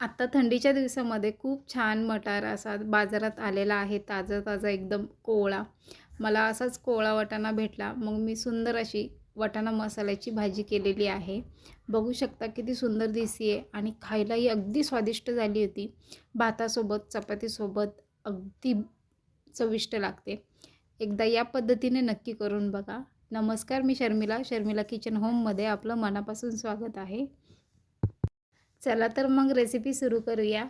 आत्ता थंडीच्या दिवसामध्ये खूप छान मटार असा बाजारात आलेला आहे ताजा ताजा एकदम कोवळा. मला असाच कोवळा वाटाणा भेटला. मग मी सुंदर अशी वाटाणा मसाल्याची भाजी केलेली आहे. बघू शकता किती सुंदर दिसते आहे आणि खायलाही अगदी स्वादिष्ट झाली होती. भातासोबत चपातीसोबत अगदी चविष्ट लागते. एकदा या पद्धतीने नक्की करून बघा. नमस्कार मी शर्मिला. शर्मिला किचन होममध्ये आपलं मनापासून स्वागत आहे. चला तर मग रेसिपी सुरू करूया.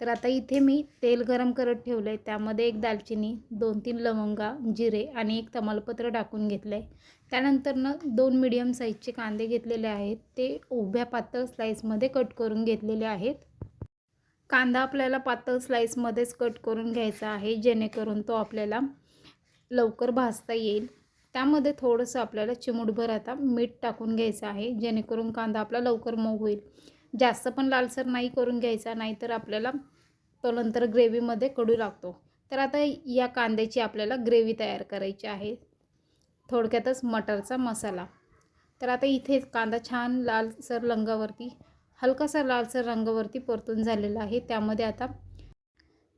तर आता इथे मी तेल गरम करत ठेवलं आहे त्यामध्ये एक दालचिनी दोन तीन लवंगा जिरे आणि एक तमालपत्र टाकून घेतलं आहे त्यानंतरनं दोन मिडियम साईजचे कांदे घेतलेले आहेत. ते उभ्या पातळ स्लाईसमध्ये कट करून घेतलेले आहेत. कांदा आपल्याला पातळ स्लाईसमध्येच कट करून घ्यायचा आहे जेणेकरून तो आपल्याला लवकर भाजता येईल. त्यामध्ये थोडंसं आपल्याला चिमूटभर आता मीठ टाकून घ्यायचं आहे जेणेकरून कांदा आपला लवकर मऊ होईल. जास्त पण लालसर नाही करून घ्यायचा नाहीतर आपल्याला तो नंतर ग्रेव्हीमध्ये कडू लागतो. तर आता या कांद्याची आपल्याला ग्रेव्ही तयार करायची आहे. थोडक्यातच मटरचा मसाला. तर आता इथे कांदा छान लालसर रंगावरती हलकासा लालसर रंगावरती परतून झालेला आहे. त्यामध्ये आता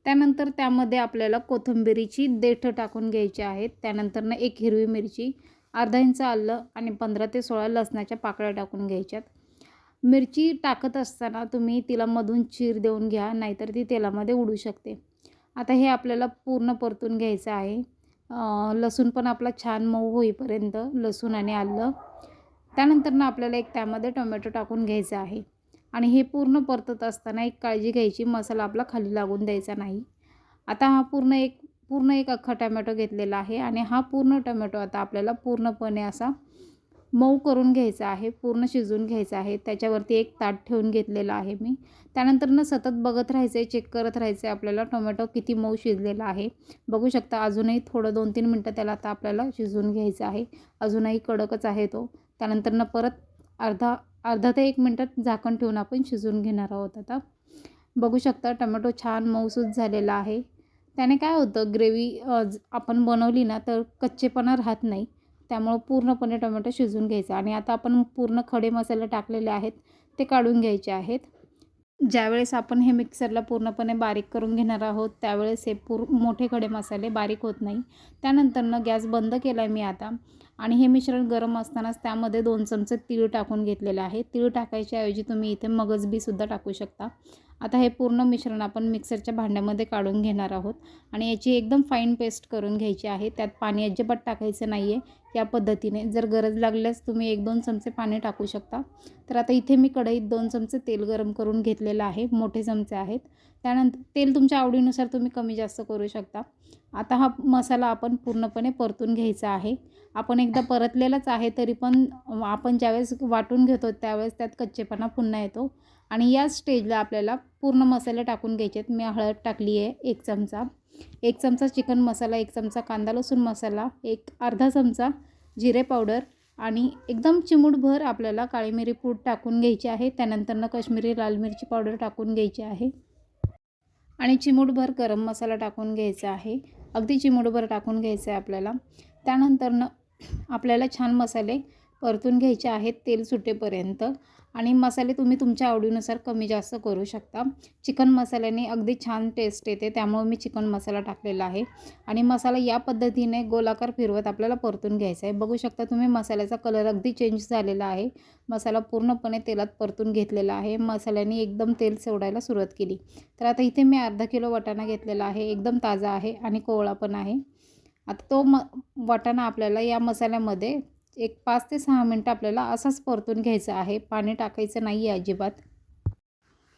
त्यानंतर त्यामध्ये आपल्याला कोथिंबिरीची देठं टाकून घ्यायची आहेत त्यानंतरनं एक हिरवी मिरची अर्धा इंच आलं आणि पंधरा ते सोळा लसणाच्या पाकळ्या टाकून घ्यायच्यात. मिरची टाकत असताना तुम्ही तिला मधून चीर देऊन घ्या नाहीतर ती तेलामध्ये उडू शकते. आता हे आपल्याला पूर्ण परतून घ्यायचं आहे. लसूण पण आपला छान मऊ होईपर्यंत लसूण आणि आलं. त्यानंतर ना आपल्याला एक त्यामध्ये टोमॅटो टाकून घ्यायचं आहे. आणि हे पूर्ण परतत असताना एक काळजी घ्यायची मसाला आपला खाली लागून द्यायचा नाही. आता हा पूर्ण एक पूर्ण एक अख्खा टमॅटो घेतलेला आहे आणि हा पूर्ण टमॅटो आता आपल्याला पूर्णपणे असा मऊ करून घ्यायचा आहे पूर्ण शिजून घ्यायचा आहे. त्याच्यावरती एक ताट ठेवून घेतलेलं आहे मी. त्यानंतर ना सतत बघत राहायचं आहे चेक करत राहायचं आहे आपल्याला टोमॅटो किती मऊ शिजलेला आहे. बघू शकता अजूनही थोडं दोन तीन मिनटं त्याला आता आपल्याला शिजवून घ्यायचं आहे. अजूनही कडकच आहे तो. त्यानंतर ना परत अर्धा अर्धा ते एक मिनटात झाकण ठेवून आपण शिजवून घेणार आहोत आता. बघू शकता टमॅटो छान मऊसूद झालेला आहे. त्याने काय होतं ग्रेव्ही आपण बनवली ना तर कच्चेपणा राहत नाही. त्यामुळं पूर्णपणे टोमॅटो शिजवून घ्यायचा. आणि आता आपण पूर्ण खडे मसाले टाकलेले आहेत ते काढून घ्यायचे आहेत. ज्यावेळेस आपण हे मिक्सरला पूर्णपणे बारीक करून घेणार आहोत त्यावेळेस हे पूर मोठे खडे मसाले बारीक होत नाही. त्यानंतरनं गॅस बंद केला आहे मी आता. आणि हे मिश्रण गरम असतानाच त्यामध्ये दोन चमचे तीळ टाकून घेतलेले आहे. तीळ टाकायच्याऐवजी तुम्ही इथे मगजबीसुद्धा टाकू शकता. आता हे पूर्ण मिश्रण आपण मिक्सरच्या भांड्यामध्ये काढून घेणार आहोत. आणि याची एकदम फाईन पेस्ट करून घ्यायची आहे. त्यात पाणी अजिबात टाकायचं नाही आहे या पद्धतीने जर गरज लागल्यास तुम्ही एक दोन चमचे पाणी टाकू शकता. तर आता इथे मी कढईत दोन चमचे तेल गरम करून घेतलेलं आहे. मोठे चमचे आहेत. त्यानंतर तेल तुमच्या आवडीनुसार तुम्ही कमी जास्त करू शकता. आता हा मसाला आपण पूर्णपणे परतून घ्यायचा आहे. आपण एकदा परतलेलंच आहे तरी पण आपण ज्यावेळेस वाटून घेतो त्यावेळेस त्यात कच्चेपणा पुन्हा येतो. आणि या स्टेजला आपल्याला पूर्ण मसाले टाकून घ्यायचे आहेत मी हळद टाकली आहे एक चमचा. एक चमचा चिकन मसाला एक चमचा कांदा लसूण मसाला एक अर्धा चमचा जिरे पावडर आणि एकदम चिमूटभर आपल्याला काळी मिरी पूड टाकून घ्यायची आहे. त्यानंतरनं कश्मीरी लाल मिरची पावडर टाकून घ्यायची आहे. आणि चिमूटभर गरम मसाला टाकून घ्यायचा आहे. अगदी चिमूटभर टाकून घ्यायचं आहे आपल्याला. त्यानंतरनं आपल्याला छान मसाले परतून घ्यायचे आहेत तेल सुटेपर्यंत. आणि मसाले तुम्ही तुमच्या आवडीनुसार कमी जास्त करू शकता. चिकन मसाल्याने अगदी छान टेस्ट येते त्यामुळे मी चिकन मसाला टाकलेला आहे. आणि मसाला या पद्धतीने गोलाकार फिरवत आपल्याला परतून घ्यायचा आहे. बघू शकता तुम्ही मसाल्याचा कलर अगदी चेंज झालेला आहे. मसाला पूर्णपणे तेलात परतून घेतलेला आहे. मसाल्याने एकदम तेल सोडायला सुरुवात केली. तर आता इथे मी अर्धा किलो वाटाणा घेतलेला आहे. एकदम ताजा आहे आणि कोवळा पण आहे. आता तो म वाटाणा आपल्याला या मसाल्यामध्ये एक पाच ते सहा मिनटं आपल्याला असाच परतून घ्यायचा आहे. पाणी टाकायचं नाही आहे अजिबात.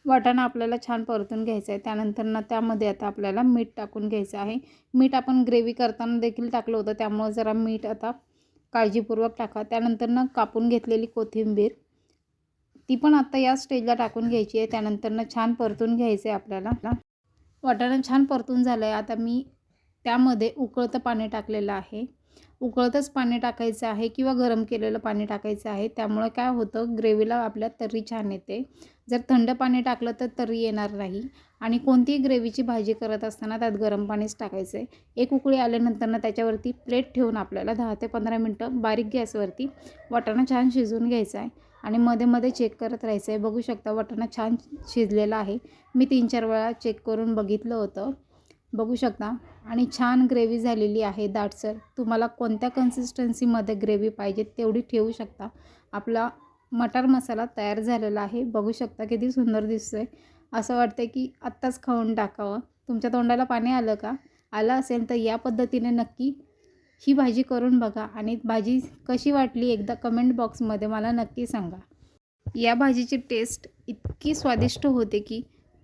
वाटाणा आपल्याला छान परतून घ्यायचं आहे. त्यानंतर ना त्यामध्ये आता आपल्याला मीठ टाकून घ्यायचं आहे. मीठ आपण ग्रेव्ही करताना देखील टाकलं होतं. त्यामुळं जरा मीठ आता काळजीपूर्वक टाका. त्यानंतर ना कापून घेतलेली कोथिंबीर ती पण आता या स्टेजला टाकून घ्यायची आहे. त्यानंतर छान परतून घ्यायचं आहे आपल्याला. वाटाणा छान परतून झालं आहे आता मी त्यामध्ये उकळतं पाणी टाकलेलं आहे. उकळतंच पाणी टाकायचं आहे किंवा गरम केलेलं पाणी टाकायचं आहे. त्यामुळे काय होतं ग्रेव्हीला आपल्या तर्री छान येते. जर थंड पाणी टाकलं तर तर्री येणार नाही. आणि कोणतीही ग्रेव्हीची भाजी करत असताना त्यात गरम पाणीच टाकायचं आहे. एक उकळी आल्यानंतरनं त्याच्यावरती प्लेट ठेवून आपल्याला दहा ते पंधरा मिनटं बारीक गॅसवरती वाटाणा छान शिजवून घ्यायचा आहे. आणि मध्ये मध्ये चेक करत राहायचं आहे. बघू शकता वाटाणा छान शिजलेला आहे. मी तीन चार वेळा चेक करून बघितलं होतं. बघू शकता. आणि छान ग्रेव्ही झालेली आहे दाटसर तुम्हाला कोणत्या कन्सिस्टन्सीमध्ये ग्रेव्ही पाहिजे तेवढी ठेवू शकता. आपला मटार मसाला तयार झालेला आहे. बघू शकता किती सुंदर दिसतो आहे असं वाटतं की आत्ताच खाऊन टाकावं. तुमच्या तोंडाला पाणी आलं का? आलं असेल तर या पद्धतीने नक्की ही भाजी करून बघा. आणि भाजी कशी वाटली एकदा कमेंट बॉक्समध्ये मला नक्की सांगा. या भाजीची टेस्ट इतकी स्वादिष्ट होते की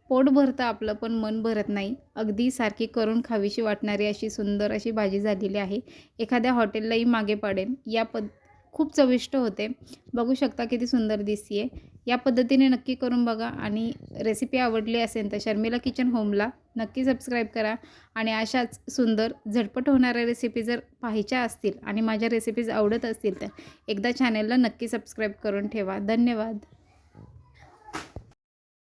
पोट भरतं आपलं पण मन भरत नाही. अगदी सारखी करून खावीशी वाटणारी अशी सुंदर अशी भाजी झालेली आहे. एखाद्या हॉटेललाही मागे पडेल या पद खूप चविष्ट होते. बघू शकता किती सुंदर दिसते या पद्धतीने नक्की करून बघा आणि रेसिपी आवडली असेल तर शर्मिला किचन होमला नक्की सबस्क्राईब करा. आणि अशाच सुंदर झटपट होणाऱ्या रेसिपी जर पाहायच्या असतील आणि माझ्या रेसिपीज आवडत असतील तर एकदा चॅनलला नक्की सबस्क्राईब करून ठेवा. धन्यवाद.